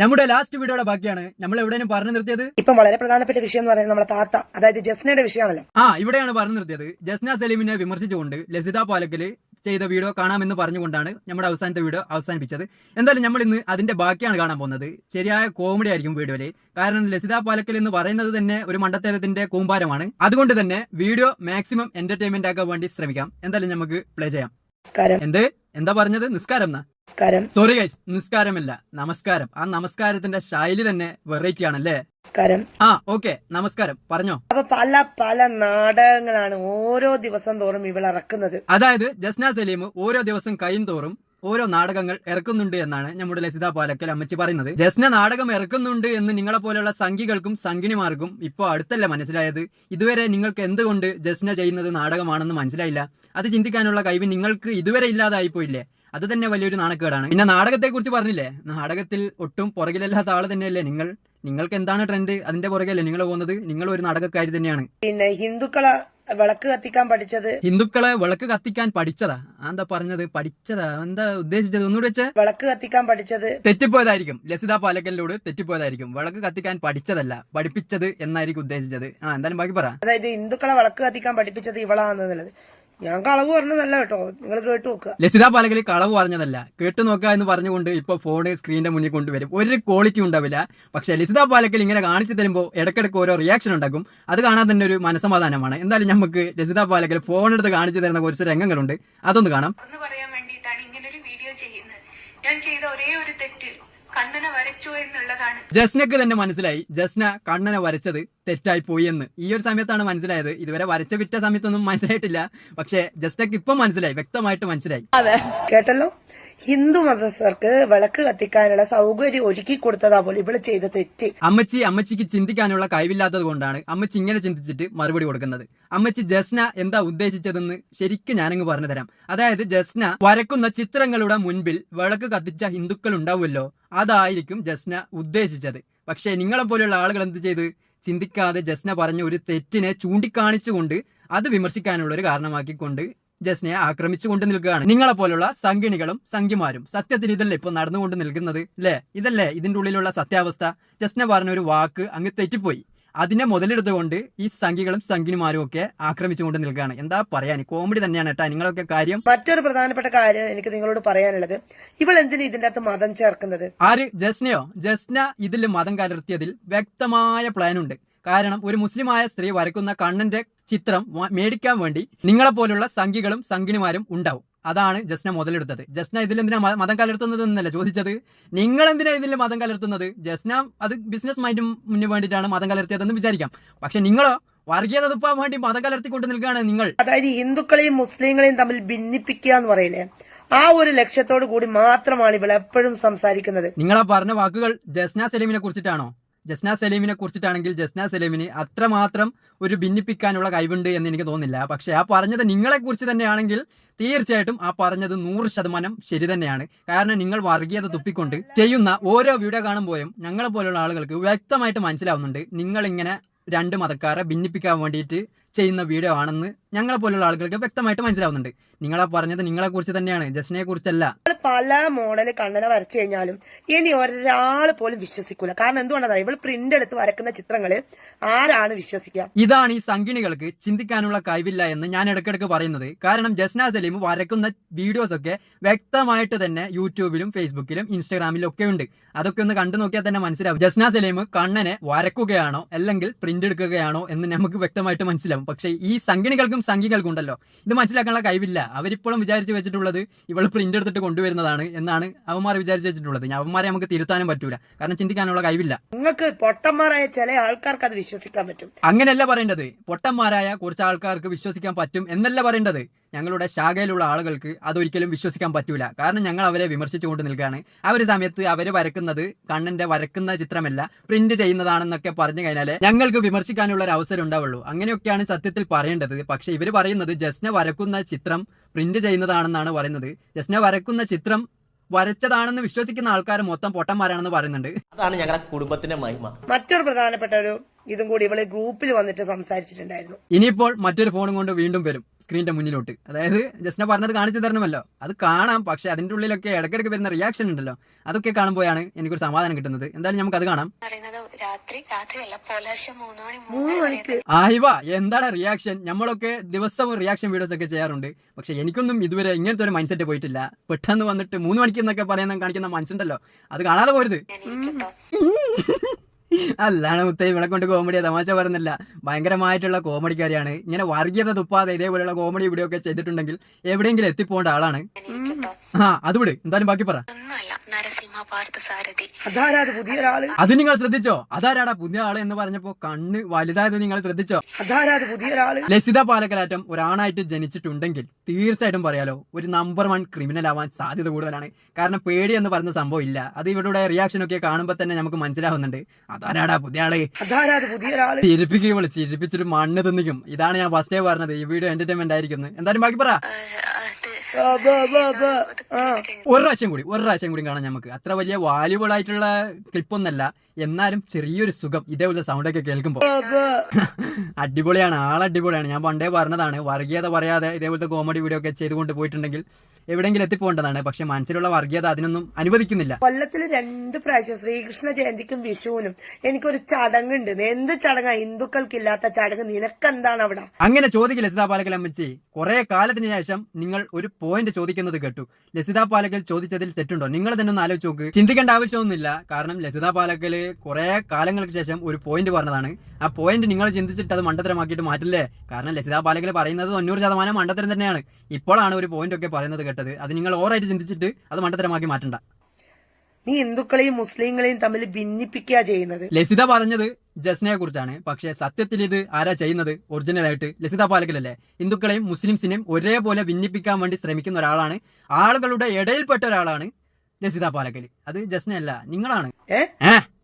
നമ്മുടെ ലാസ്റ്റ് വീഡിയോടെ ബാക്കിയാണ്. നമ്മൾ എവിടെയാണ് പറഞ്ഞു നിർത്തിയത്? ഇപ്പം വളരെ പ്രധാനപ്പെട്ട വിഷയം എന്ന് പറയുന്നത് നമ്മുടെ താത്ത അതായത് ജസ്നയുടെ വിഷയമാണല്ലോ. ആ ഇവിടെയാണ് പറഞ്ഞു നിർത്തിയത്. ജസ്ന സലീമിനെ വിമർശിച്ചുകൊണ്ട് ലസിത പാലക്കൽ ചെയ്ത വീഡിയോ കാണാമെന്ന് പറഞ്ഞുകൊണ്ടാണ് നമ്മുടെ അവസാനത്തെ വീഡിയോ അവസാനിപ്പിച്ചത്. എന്തായാലും നമ്മൾ ഇന്ന് അതിന്റെ ബാക്കിയാണ് കാണാൻ പോകുന്നത്. ശരിയായ കോമഡി ആയിരിക്കും വീഡിയോയിൽ കാരണം ലസിത പാലക്കൽ എന്ന് പറയുന്നത് തന്നെ ഒരു മണ്ടത്തരത്തിന്റെ കൂമ്പാരമാണ്. അതുകൊണ്ട് തന്നെ വീഡിയോ മാക്സിമം എന്റർടൈൻമെന്റ് ആക്കാൻ വേണ്ടി ശ്രമിക്കാം. എന്തായാലും നമുക്ക് പ്ലേ ചെയ്യാം. എന്ത്? എന്താ പറഞ്ഞത്? നിസ്കാരം എന്നാ? നമസ്കാരം. സോറി ഗൈസ് നിസ്കാരമല്ല. നമസ്കാരം. ആ നമസ്കാരത്തിന്റെ ശൈലി തന്നെ വെറൈറ്റി ആണല്ലേ? നമസ്കാരം. ആ ഓക്കെ നമസ്കാരം. പറഞ്ഞോ. അപ്പൊ പല പല നാടകങ്ങളാണ് ഓരോ ദിവസം തോറും ഇവൾ ഇറക്കുന്നത്. അതായത് ജസ്ന സലീം ഓരോ ദിവസം കൈയും തോറും ഓരോ നാടകങ്ങൾ ഇറക്കുന്നുണ്ട് എന്നാണ് നമ്മുടെ ലസിത പാലക്കൽ അമ്മച്ചി പറയുന്നത്. ജസ്ന നാടകം ഇറക്കുന്നുണ്ട് എന്ന് നിങ്ങളെ പോലെയുള്ള സംഘികൾക്കും സംഘിണിമാർക്കും ഇപ്പോൾ അടുത്തല്ല മനസ്സിലായത്? ഇതുവരെ നിങ്ങൾക്ക് എന്തുകൊണ്ട് ജസ്ന ചെയ്യുന്നത് നാടകമാണെന്ന് മനസ്സിലായില്ല? അത് ചിന്തിക്കാനുള്ള കഴിവ് നിങ്ങൾക്ക് ഇതുവരെ ഇല്ലാതായി പോയില്ലേ അത് തന്നെ വലിയൊരു നാണക്കേടാണ്. പിന്നെ നാടകത്തെ കുറിച്ച് പറഞ്ഞില്ലേ? നാടകത്തിൽ ഒട്ടും പുറകിലല്ലാത്ത ആൾ തന്നെയല്ലേ നിങ്ങൾ? നിങ്ങൾക്ക് എന്താണ് ട്രെൻഡ് അതിന്റെ പുറകെയല്ലേ നിങ്ങൾ പോകുന്നത്? നിങ്ങൾ ഒരു നാടകക്കാരി തന്നെയാണ്. പിന്നെ ഹിന്ദുക്കളെ വിളക്ക് കത്തിക്കാൻ പഠിച്ചത്? ഹിന്ദുക്കളെ വിളക്ക് കത്തിക്കാൻ പഠിച്ചതാ. എന്താ പറഞ്ഞത്? പഠിച്ചതാ. എന്താ ഉദ്ദേശിച്ചത്? ഒന്നുകൂടെ വെച്ചാൽ വിളക്ക് കത്തിക്കാൻ പഠിച്ചത്? തെറ്റിപ്പോയതായിരിക്കും. ലസിത പാലക്കലിലൂടെ തെറ്റിപ്പോയതായിരിക്കും. വിളക്ക് കത്തിക്കാൻ പഠിച്ചതല്ല പഠിപ്പിച്ചത് എന്നായിരിക്കും ഉദ്ദേശിച്ചത്. ആ എന്തായാലും ബാക്കി പറ. അതായത് ഹിന്ദുക്കളെ വിളക്ക് കത്തിക്കാൻ പഠിപ്പിച്ചത് ഇവളാണെന്നുള്ളത്. ഞാൻ കളവ് പറഞ്ഞതല്ല കേട്ടോ. നിങ്ങൾ കേട്ടു നോക്കുക ലസിത പാലകലി കളവ് പറഞ്ഞതല്ല. കേട്ടു നോക്കുക എന്ന് പറഞ്ഞുകൊണ്ട് ഇപ്പൊ ഫോണ് സ്ക്രീനിന്റെ മുന്നിൽ കൊണ്ടുവരും. ഒരു ക്വാളിറ്റി ഉണ്ടാവില്ല. പക്ഷെ ലസിത പാലക്കൽ ഇങ്ങനെ കാണിച്ചു തരുമ്പോൾ ഇടയ്ക്കിടയ്ക്ക് ഓരോ റിയാക്ഷൻ ഉണ്ടാക്കും അത് കാണാൻ തന്നെ ഒരു മനസമാധാനമാണ്. എന്തായാലും നമുക്ക് ലസിത പാലക്കൽ ഫോൺ എടുത്ത് കാണിച്ചു തരുന്ന കുറച്ച് രംഗങ്ങളുണ്ട്. അതൊന്ന് കാണാം. ഒന്ന് പറയാൻ വേണ്ടിയിട്ടാണ് ഇങ്ങനൊരു വീഡിയോ ചെയ്യുന്നത്. ഞാൻ ചെയ്ത ഒരേ ഒരു തെറ്റ് കണ്ണനെ വരച്ചു എന്നുള്ളതാണ്. ജസ്നക്ക് തന്നെ മനസ്സിലായി. ജസ്ന കണ്ണനെ വരച്ചത് തെറ്റായി പോയി എന്ന്. ഈ ഒരു സമയത്താണ് മനസ്സിലായത്. ഇതുവരെ വരച്ച വിറ്റ സമയത്തൊന്നും മനസ്സിലായിട്ടില്ല. പക്ഷെ ജസ്റ്റ് ഒക്കെ ഇപ്പം മനസ്സിലായി. വ്യക്തമായിട്ട് മനസ്സിലായി. അതെ. കേട്ടല്ലോ? ഹിന്ദു മതസ്ഥർക്ക് വിളക്ക് കത്തിക്കാനുള്ള സൗകര്യം ഒരുക്കി കൊടുത്തതാ പോലെ ഇവിടെ ചെയ്ത തെറ്റ്. അമ്മച്ചി അമ്മച്ചിക്ക് ചിന്തിക്കാനുള്ള കഴിവില്ലാത്തത് കൊണ്ടാണ് അമ്മച്ചി ഇങ്ങനെ ചിന്തിച്ചിട്ട് മറുപടി കൊടുക്കുന്നത്. അമ്മച്ചി ജസ്ന എന്താ ഉദ്ദേശിച്ചതെന്ന് ശരിക്കും ഞാനങ്ങ് പറഞ്ഞു തരാം. അതായത് ജസ്ന വരക്കുന്ന ചിത്രങ്ങളുടെ മുൻപിൽ വിളക്ക് കത്തിച്ച ഹിന്ദുക്കൾ ഉണ്ടാവുമല്ലോ? അതായിരിക്കും ജസ്ന ഉദ്ദേശിച്ചത്. പക്ഷേ നിങ്ങളെ പോലെയുള്ള ആളുകൾ എന്ത് ചെയ്ത്? ചിന്തിക്കാതെ ജസ്ന പറഞ്ഞ ഒരു തെറ്റിനെ ചൂണ്ടിക്കാണിച്ചുകൊണ്ട് അത് വിമർശിക്കാനുള്ള ഒരു കാരണമാക്കിക്കൊണ്ട് ജസ്നയെ ആക്രമിച്ചുകൊണ്ട് നിൽക്കുകയാണ്. നിങ്ങളെ പോലുള്ള സംഗിണികളും സംഖ്യമാരും സത്യത്തിന് ഇതല്ലേ ഇപ്പൊ നടന്നുകൊണ്ട് നിൽക്കുന്നത്? അല്ലേ ഇതല്ലേ ഇതിന്റെ ഉള്ളിലുള്ള സത്യാവസ്ഥ? ജസ്ന പറഞ്ഞ ഒരു വാക്ക് അങ്ങ് തെറ്റിപ്പോയി. അതിനെ മുതലെടുത്തുകൊണ്ട് ഈ സംഘികളും സംഘിനിമാരും ഒക്കെ ആക്രമിച്ചുകൊണ്ട് നിൽക്കുകയാണ്. എന്താ പറയാൻ? കോമഡി തന്നെയാണ് കേട്ടാ നിങ്ങളൊക്കെ കാര്യം. മറ്റൊരു പ്രധാനപ്പെട്ട കാര്യം എനിക്ക് നിങ്ങളോട് പറയാനുള്ളത്. ഇവൾ എന്തിനാ ഇതിന്റെ അകത്ത് മതം ചേർക്കുന്നത്? ആര്? ജസ്നയോ? ജസ്ന ഇതിൽ മതം കലർത്തിയതിൽ വ്യക്തമായ പ്ലാൻ ഉണ്ട്. കാരണം ഒരു മുസ്ലിമായ സ്ത്രീ വരക്കുന്ന കണ്ണന്റെ ചിത്രം മേടിക്കാൻ വേണ്ടി നിങ്ങളെ പോലുള്ള സംഘിനിമാരും ഉണ്ടാവും. അതാണ് ജസ്ന മുതലെടുത്തത്. ജസ്ന ഇതിൽ എന്തിനാ മ- മതം കലർത്തുന്നത് എന്നല്ല ചോദിച്ചത്? നിങ്ങൾ എന്തിനാ ഇതിൽ മതം കലർത്തുന്നത്? ജസ്ന അത് ബിസിനസ് മൈൻഡിന് വേണ്ടിയിട്ടാണ് മതം കലർത്തിയതെന്ന് വിചാരിക്കാം. പക്ഷെ നിങ്ങളോ വർഗീയത തുപ്പാൻ വേണ്ടി മതം കലർത്തിക്കൊണ്ട് നിൽക്കുകയാണ് നിങ്ങൾ. അതായത് ഹിന്ദുക്കളെയും മുസ്ലിങ്ങളെയും തമ്മിൽ ഭിന്നിപ്പിക്കുക എന്ന് പറയില്ലേ ആ ഒരു ലക്ഷ്യത്തോടു കൂടി മാത്രമാണ് ഇവൾ എപ്പോഴും സംസാരിക്കുന്നത്. നിങ്ങളാ പറഞ്ഞ വാക്കുകൾ ജസ്ന സലീമിനെ കുറിച്ചിട്ടാണോ? ജസ്ന സലീമിനെ കുറിച്ചിട്ടാണെങ്കിൽ ജസ്ന സലീമിന് അത്രമാത്രം ഒരു ഭിന്നിപ്പിക്കാനുള്ള കഴിവുണ്ട് എന്ന് എനിക്ക് തോന്നുന്നില്ല. പക്ഷെ ആ പറഞ്ഞത് നിങ്ങളെ കുറിച്ച് തന്നെയാണെങ്കിൽ തീർച്ചയായിട്ടും ആ പറഞ്ഞത് നൂറ് ശതമാനം ശരി തന്നെയാണ്. കാരണം നിങ്ങൾ വർഗീയത തുപ്പിക്കൊണ്ട് ചെയ്യുന്ന ഓരോ വീഡിയോ കാണുമ്പോഴും ഞങ്ങളെ പോലുള്ള ആളുകൾക്ക് വ്യക്തമായിട്ട് മനസ്സിലാവുന്നുണ്ട്. നിങ്ങളിങ്ങനെ രണ്ട് മതക്കാരെ ഭിന്നിപ്പിക്കാൻ വേണ്ടിയിട്ട് ചെയ്യുന്ന വീഡിയോ ആണെന്ന് ഞങ്ങളെ പോലുള്ള ആളുകൾക്ക് വ്യക്തമായിട്ട് മനസ്സിലാവുന്നുണ്ട്. നിങ്ങളെ പറഞ്ഞത് നിങ്ങളെ കുറിച്ച് തന്നെയാണ്. ജസ്നയെ കുറിച്ചല്ല. പല മോഡൽ കണ്ണനെ വരച്ചു കഴിഞ്ഞാലും ഇനി ഒരാൾ പോലും വിശ്വസിക്കൂല. കാരണം എന്തുകൊണ്ടാണ് ഇവൾ പ്രിന്റ് എടുത്ത് വരക്കുന്ന ചിത്രങ്ങൾ ആരാണ് വിശ്വസിക്കുക ഇതാണ് ഈ സംഗിണികൾക്ക് ചിന്തിക്കാനുള്ള കഴിവില്ല എന്ന് ഞാൻ ഇടയ്ക്കിടയ്ക്ക് പറയുന്നത്. കാരണം ജസ്ന സലീം വരക്കുന്ന വീഡിയോസ് ഒക്കെ വ്യക്തമായിട്ട് തന്നെ യൂട്യൂബിലും ഫേസ്ബുക്കിലും ഇൻസ്റ്റാഗ്രാമിലും ഒക്കെ ഉണ്ട്. അതൊക്കെ ഒന്ന് കണ്ടു നോക്കിയാൽ തന്നെ മനസ്സിലാവും. ജസ്ന സലീം കണ്ണനെ വരക്കുകയാണോ അല്ലെങ്കിൽ പ്രിന്റ് എടുക്കുകയാണോ എന്ന് നമുക്ക് വ്യക്തമായിട്ട് മനസ്സിലാവും. പക്ഷേ ഈ സംഗിണികൾക്കും സംഘികൾക്കും ഉണ്ടല്ലോ. ഇത് മനസ്സിലാക്കാനുള്ള കഴിവില്ല. അവരിപ്പോഴും വിചാരിച്ചു വെച്ചിട്ടുള്ളത് ഇവൾ പ്രിന്റ് എടുത്തിട്ട് കൊണ്ടുവരുന്നതാണ് എന്നാണ് അവന്മാർ വിചാരിച്ചു വെച്ചിട്ടുള്ളത്. അവന്മാരെ നമുക്ക് തിരുത്താനും പറ്റൂല. കാരണം ചിന്തിക്കാനുള്ള കഴിവില്ല. നിങ്ങൾക്ക് പൊട്ടന്മാരായ ചില ആൾക്കാർക്ക് അത് വിശ്വസിക്കാൻ പറ്റും. അങ്ങനെയല്ല പറയേണ്ടത്. പൊട്ടന്മാരായ കുറച്ച് ആൾക്കാർക്ക് വിശ്വസിക്കാൻ പറ്റും എന്നല്ല പറയേണ്ടത്. ഞങ്ങളുടെ ശാഖയിലുള്ള ആളുകൾക്ക് അതൊരിക്കലും വിശ്വസിക്കാൻ പറ്റൂല. കാരണം ഞങ്ങൾ അവരെ വിമർശിച്ചുകൊണ്ട് നിൽക്കുകയാണ്. ആ ഒരു സമയത്ത് അവർ വരക്കുന്നത് കണ്ണന്റെ വരക്കുന്ന ചിത്രമല്ല പ്രിന്റ് ചെയ്യുന്നതാണെന്നൊക്കെ പറഞ്ഞു കഴിഞ്ഞാൽ ഞങ്ങൾക്ക് വിമർശിക്കാനുള്ള ഒരു അവസരം ഉണ്ടാവുള്ളൂ. അങ്ങനെയൊക്കെയാണ് സത്യത്തിൽ പറയേണ്ടത്. പക്ഷെ ഇവർ പറയുന്നത് ജസ്ന വരക്കുന്ന ചിത്രം പ്രിന്റ് ചെയ്യുന്നതാണെന്നാണ് പറയുന്നത്. ജസ്ന വരക്കുന്ന ചിത്രം വരച്ചതാണെന്ന് വിശ്വസിക്കുന്ന ആൾക്കാർ മൊത്തം പൊട്ടന്മാരാണെന്ന് പറയുന്നുണ്ട്. അതാണ് ഞങ്ങളുടെ കുടുംബത്തിന്റെ മഹിമ. മറ്റൊരു പ്രധാനപ്പെട്ട ഒരു ഇതും കൂടി ഇവൾ ഗ്രൂപ്പിൽ വന്നിട്ട് സംസാരിച്ചിട്ടുണ്ടായിരുന്നു. ഇനിയിപ്പോൾ മറ്റൊരു ഫോണും കൊണ്ട് വീണ്ടും വരും. സ്ക്രീനിന്റെ മുന്നിലോട്ട്. അതായത് ജസ്റ്റിനെ പറഞ്ഞത് കാണിച്ചു തരണമല്ലോ. അത് കാണാം പക്ഷെ അതിന്റെ ഉള്ളിലൊക്കെ ഇടയ്ക്കിടയ്ക്ക് വരുന്ന റിയാക്ഷൻ ഉണ്ടല്ലോ. അതൊക്കെ കാണുമ്പോഴാണ് എനിക്കൊരു സമാധാനം കിട്ടുന്നത്. എന്തായാലും നമുക്ക് അത് കാണാം. ആയിവ എന്താണ് റിയാക്ഷൻ നമ്മളൊക്കെ ദിവസവും റിയാക്ഷൻ വീഡിയോസ് ഒക്കെ ചെയ്യാറുണ്ട്. പക്ഷെ എനിക്കൊന്നും ഇതുവരെ ഇങ്ങനത്തെ ഒരു മൈൻഡ് സെറ്റ് പോയിട്ടില്ല. പെട്ടെന്ന് വന്നിട്ട് മൂന്ന് മണിക്ക് എന്നൊക്കെ പറയുന്ന കാണിക്കുന്ന മനസ്സുണ്ടല്ലോ. അത് കാണാതെ പോരുത്. അല്ലാണ് മുത്തേ ഇവിടെ കൊണ്ട് കോമഡി തമാശ പറഞ്ഞില്ല ഭയങ്കരമായിട്ടുള്ള കോമഡിക്കാരിയാണ്. ഇങ്ങനെ വർഗീയത തുപ്പാതെ ഇതേപോലെയുള്ള കോമഡി വീഡിയോ ഒക്കെ ചെയ്തിട്ടുണ്ടെങ്കിൽ എവിടെയെങ്കിലും എത്തിപ്പോണ്ട ആളാണ്. ആ അത് വിട്. എന്തായാലും ബാക്കി പറ. ഒന്നുമല്ല നരസിംഹ പാർത്ഥ അതാരാ അത് നിങ്ങൾ ശ്രദ്ധിച്ചോ? അതാരാടാ പുതിയ ആൾ എന്ന് പറഞ്ഞപ്പോ കണ്ണ് വലുതായത് നിങ്ങൾ ശ്രദ്ധിച്ചോ? അതാരാ പുതിയ ഒരാൾ ലസിത പാലക്കലാറ്റം ഒരാണായിട്ട് ജനിച്ചിട്ടുണ്ടെങ്കിൽ തീർച്ചയായിട്ടും പറയാലോ ഒരു നമ്പർ വൺ ക്രിമിനൽ ആവാൻ സാധ്യത കൂടുതലാണ്. കാരണം പേടി എന്ന് പറയുന്ന സംഭവം ഇല്ല. അത് ഇവരുടെ റിയാക്ഷൻ ഒക്കെ കാണുമ്പോൾ തന്നെ നമുക്ക് മനസ്സിലാവുന്നുണ്ട്. അതാരാടാ പുതിയ ആൾ അതാരാ അത് പുതിയൊരാൾ? ചിരിപ്പിക്കുക വിളിച്ച് ചിരിപ്പിച്ചിട്ട് മണ്ണ് തിന്നിക്കും. ഇതാണ് ഞാൻ ഫസ്റ്റേ പറഞ്ഞത്. ഈ വീഡിയോ എന്റർടൈൻമെന്റ് ആയിരിക്കുന്നത് എന്തായാലും ബാക്കി പറ. ഒരു കൂടി ഒരു പ്രാവശ്യം കൂടി കാണാം നമുക്ക് അത്ര വലിയ വാല്യുബിൾ ആയിട്ടുള്ള ക്ലിപ്പൊന്നല്ല എന്നാലും ചെറിയൊരു സുഖം ഇതേപോലത്തെ സൗണ്ട് ഒക്കെ കേൾക്കുമ്പോൾ. അടിപൊളിയാണ് ആളടിപൊളിയാണ്. ഞാൻ പണ്ടേ പറഞ്ഞതാണ് വർഗീയത പറയാതെ ഇതേപോലത്തെ കോമഡി വീഡിയോ ഒക്കെ ചെയ്തുകൊണ്ട് പോയിട്ടുണ്ടെങ്കിൽ എവിടെയെങ്കിലും എത്തിപ്പോകേണ്ടതാണ്. പക്ഷെ മനസ്സിലുള്ള വർഗീയത അതിനൊന്നും അനുവദിക്കുന്നില്ല. കൊല്ലത്തിൽ രണ്ട് പ്രാവശ്യം ശ്രീകൃഷ്ണ ജയന്തിക്കും വിഷുവിനും എനിക്കൊരു ചടങ്ങുണ്ട്. എന്ത് ചടങ്ങാ? ഹിന്ദുക്കൾക്കില്ലാത്ത ചടങ്ങ്. നിനക്കെന്താണ് അവിടെ? അങ്ങനെ ചോദിക്കും ലസിതാ പാലക്കൽ അമ്മച്ചി. കുറെ കാലത്തിന് ശേഷം നിങ്ങൾ ഒരു പോയിന്റ് ചോദിക്കുന്നത് കേട്ടു. ലസിതാ പാലക്കൽ ചോദിച്ചതിൽ തെറ്റുണ്ടോ? നിങ്ങൾ തന്നെ ഒന്ന് ആലോചിച്ച് നോക്ക്. ചിന്തിക്കേണ്ട ആവശ്യമൊന്നുമില്ല. കാരണം ലസിതാ പാലക്കൽ കുറെ കാലങ്ങൾക്ക് ശേഷം ഒരു പോയിന്റ് പറഞ്ഞതാണ്. ആ പോയിന്റ് നിങ്ങൾ ചിന്തിച്ചിട്ട് അത് മണ്ടത്തരമാക്കിയിട്ട് മാറ്റില്ലേ? കാരണം ലസിതാ പാലക്കൽ പറയുന്നത് തൊണ്ണൂറ് ശതമാനം മണ്ടത്തരം തന്നെയാണ്. ഇപ്പോഴാണ് ഒരു പോയിന്റ് ഒക്കെ പറയുന്നത് കേട്ടത്. അത് നിങ്ങൾ ഓവറായിട്ട് ചിന്തിച്ചിട്ട് അത് മണ്ടത്തരമാക്കി മാറ്റണ്ട. നീ ഹിന്ദുക്കളെയും മുസ്ലിങ്ങളെയും തമ്മിൽ ഭിന്നിപ്പിക്കുക ചെയ്യുന്നത്? ലസിത പറഞ്ഞത് ജസ്നയെ കുറിച്ചാണ്. പക്ഷെ സത്യത്തിൽ ഇത് ആരാ ചെയ്യുന്നത്? ഒറിജിനൽ ആയിട്ട് ലസിത പാലക്കലല്ലേ? ഹിന്ദുക്കളെയും മുസ്ലിംസിനെയും ഒരേപോലെ ഭിന്നിപ്പിക്കാൻ വേണ്ടി ശ്രമിക്കുന്ന ഒരാളാണ്. ആളുകളുടെ ഇടയിൽപ്പെട്ട ഒരാളാണ് ലസിത പാലക്കൽ അത് ജസ്നയല്ല നിങ്ങളാണ്. ഏ?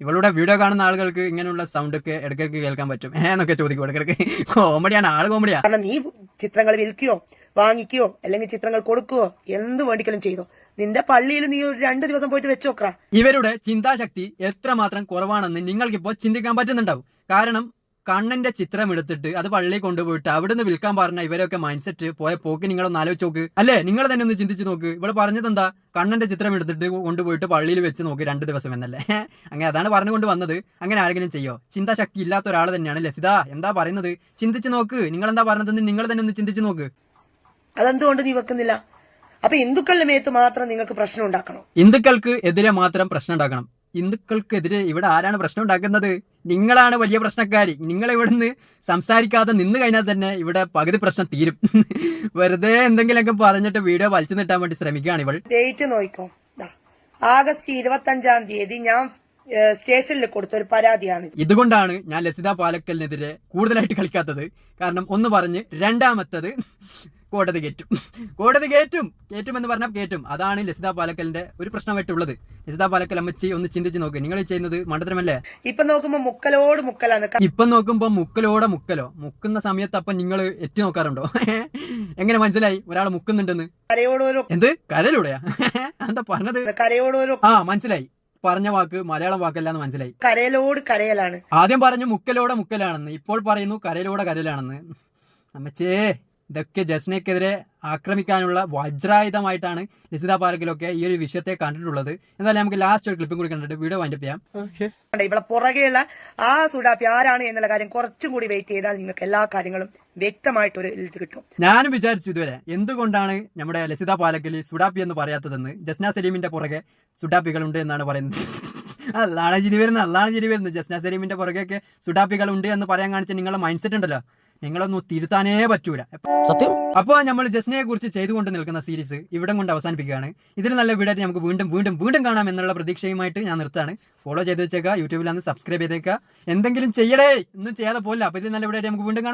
ഇവളുടെ വീഡിയോ കാണുന്ന ആളുകൾക്ക് ഇങ്ങനെയുള്ള സൗണ്ട് ഒക്കെ ഇടയ്ക്കിടയ്ക്ക് കേൾക്കാൻ പറ്റും. ഏ എന്നൊക്കെ ചോദിക്കും ഇടയ്ക്കിടയ്ക്ക്. കോമഡിയാണ് ആൾ കോമഡിയാണ് നീ ചിത്രങ്ങൾ വിൽക്കുകയോ വാങ്ങിക്കുകയോ അല്ലെങ്കിൽ ചിത്രങ്ങൾ കൊടുക്കുകയോ എന്ത് വേണ്ടിക്കലും ചെയ്തോ. നിന്റെ പള്ളിയിൽ നീ ഒരു രണ്ട് ദിവസം പോയിട്ട് വെച്ചോക്ക ഇവരുടെ ചിന്താശക്തി എത്രമാത്രം കുറവാണെന്ന് നിങ്ങൾക്കിപ്പോൾ ചിന്തിക്കാൻ പറ്റുന്നുണ്ടാവും. കാരണം കണ്ണന്റെ ചിത്രം എടുത്തിട്ട് അത് പള്ളി കൊണ്ടുപോയിട്ട് അവിടുന്ന് വിൽക്കാൻ പറഞ്ഞ ഇവരൊക്കെ മൈൻഡ് സെറ്റ് പോയ പോക്ക് നിങ്ങളൊന്ന് ആലോചിച്ച് നോക്ക്. അല്ലേ? നിങ്ങൾ തന്നെ ഒന്ന് ചിന്തിച്ചു നോക്ക്. ഇവിടെ പറഞ്ഞത് എന്താ കണ്ണന്റെ ചിത്രം എടുത്തിട്ട് കൊണ്ടുപോയിട്ട് പള്ളിയിൽ വെച്ച് നോക്ക് രണ്ട് ദിവസം എന്നല്ലേ. അങ്ങനെ അതാണ് പറഞ്ഞുകൊണ്ട് വന്നത്. അങ്ങനെ ആരെങ്കിലും ചെയ്യോ? ചിന്താശക്തി ഇല്ലാത്ത ഒരാൾ തന്നെയാണ് ലസിത. എന്താ പറയുന്നത്? ചിന്തിച്ചു നോക്ക്. നിങ്ങൾ എന്താ പറഞ്ഞതെന്ന് നിങ്ങൾ തന്നെ ഒന്ന് ചിന്തിച്ചു നോക്ക്. അതെന്തുകൊണ്ട് നീ വെക്കുന്നില്ല? അപ്പൊ ഹിന്ദുക്കളുടെ മേത്ത് മാത്രം നിങ്ങൾക്ക് പ്രശ്നം ഉണ്ടാക്കണം? ഹിന്ദുക്കൾക്ക് എതിരെ മാത്രം പ്രശ്നം ഉണ്ടാക്കണം. ഹിന്ദുക്കൾക്കെതിരെ ഇവിടെ ആരാണ് പ്രശ്നം ഉണ്ടാക്കുന്നത്? നിങ്ങളാണ് വലിയ പ്രശ്നക്കാരി. നിങ്ങൾ ഇവിടുന്ന് സംസാരിക്കാതെ നിന്ന് കഴിഞ്ഞാൽ തന്നെ ഇവിടെ പകുതി പ്രശ്നം തീരും. വെറുതെ എന്തെങ്കിലുമൊക്കെ പറഞ്ഞിട്ട് വീഡിയോ വലിച്ചു നീട്ടാൻ വേണ്ടി ശ്രമിക്കുകയാണ് ഇവൾ. ഡേറ്റ് നോക്കോ ആഗസ്റ്റ് ഇരുപത്തി അഞ്ചാം തീയതി ഞാൻ സ്റ്റേഷനിൽ കൊടുത്ത ഒരു പരാതിയാണ് ഇതുകൊണ്ടാണ് ഞാൻ ലസിത പാലക്കലിനെതിരെ കൂടുതലായിട്ട് കളിക്കാത്തത്. കാരണം ഒന്ന് പറഞ്ഞ് രണ്ടാമത്തത് കോടതി കയറ്റും കോടതി കയറ്റും കയറ്റും എന്ന് പറഞ്ഞാൽ കയറ്റും അതാണ് ലസിത പാലക്കലിന്റെ ഒരു പ്രശ്നമായിട്ടുള്ളത്. ലസിത പാലക്കൽ അമ്മച്ചി ഒന്ന് ചിന്തിച്ച് നോക്ക്. നിങ്ങൾ ചെയ്യുന്നത് മണ്ടത്തരമല്ലേ? ഇപ്പൊ നോക്കുമ്പോ മുക്കലോട് മുക്കലാണ്. ഇപ്പൊ നോക്കുമ്പോ മുക്കലോടെ മുക്കലോ? മുക്കുന്ന സമയത്ത് അപ്പൊ നിങ്ങൾ എത്തി നോക്കാറുണ്ടോ? എങ്ങനെ മനസ്സിലായി? ഒരാൾ മുക്കുന്നുണ്ടെന്ന്. കരയോടോരോ എന്ത്? കരയിലൂടെയാ? എന്താ പറഞ്ഞത്? കരയോടോരോ ആ മനസ്സിലായി. പറഞ്ഞ വാക്ക് മലയാളം വാക്കല്ലാന്ന് മനസ്സിലായി. കരയിലോട് കരയലാണ്. ആദ്യം പറഞ്ഞു മുക്കലോടെ മുക്കലാണെന്ന്. ഇപ്പോൾ പറയുന്നു കരയിലൂടെ കരയിലാണെന്ന് അമ്മച്ചേ ഇതൊക്കെ ജസ്നയ്ക്കെതിരെ ആക്രമിക്കാനുള്ള വജ്രായുധമായിട്ടാണ് ലസിത പാർക്കിലൊക്കെ ഈ ഒരു വിഷയത്തെ കണ്ടിട്ടുള്ളത്. എന്തായാലും നമുക്ക് ലാസ്റ്റ് ഒരു ക്ലിപ്പും കൂടി കണ്ടിട്ട് വീഡിയോ വൈൻഡപ്പ് ചെയ്യാം. ഇവിടെ പുറകെയുള്ള ആ സുഡാപ്പി ആരാണ് എന്നുള്ള കാര്യം കുറച്ചും കൂടി വെയിറ്റ് ചെയ്താൽ നിങ്ങൾക്ക് എല്ലാ കാര്യങ്ങളും വ്യക്തമായിട്ടൊരു ഇത് കിട്ടും. ഞാനും വിചാരിച്ചു ഇതുവരെ എന്തുകൊണ്ടാണ് നമ്മുടെ ലസിത പാലക്കലി സുഡാപ്പി എന്ന് പറയാത്തതെന്ന്? ജസ്ന സലീമിന്റെ പുറകെ സുഡാപ്പികളുണ്ട് എന്നാണ് പറയുന്നത്. അല്ലാണ് ചിരി വരുന്നത് അല്ലാണ് ചിരി വരുന്നത് ജസ്ന സലീമിന്റെ പുറകെയൊക്കെ സുഡാപ്പികൾ ഉണ്ട് എന്ന് പറയാൻ കാണിച്ച നിങ്ങളുടെ മൈൻഡ് സെറ്റ് ഉണ്ടല്ലോ. നിങ്ങളൊന്നും തിരുത്താനേ പറ്റൂല. സത്യം? അപ്പോൾ നമ്മൾ ജസ്നയെ കുറിച്ച് ചെയ്തുകൊണ്ട് നിൽക്കുന്ന സീരീസ് ഇവിടെ കൊണ്ട് അവസാനിപ്പിക്കുകയാണ്. ഇതിന് നല്ല വീടായിട്ട് നമുക്ക് വീണ്ടും വീണ്ടും വീണ്ടും കാണാം എന്നുള്ള പ്രതീക്ഷയുമായിട്ട് ഞാൻ നിർത്താണ് ഫോളോ ചെയ്ത് വെച്ചേക്കുക യൂട്യൂബിൽ അന്ന് സബ്സ്ക്രൈബ് ചെയ്തേക്കുക. എന്തെങ്കിലും ചെയ്യടേ ഒന്നും ചെയ്യാതെ പോലെ അപ്പോൾ ഇതിൽ നല്ല വീടായിട്ട് നമുക്ക് വീണ്ടും കാണാം.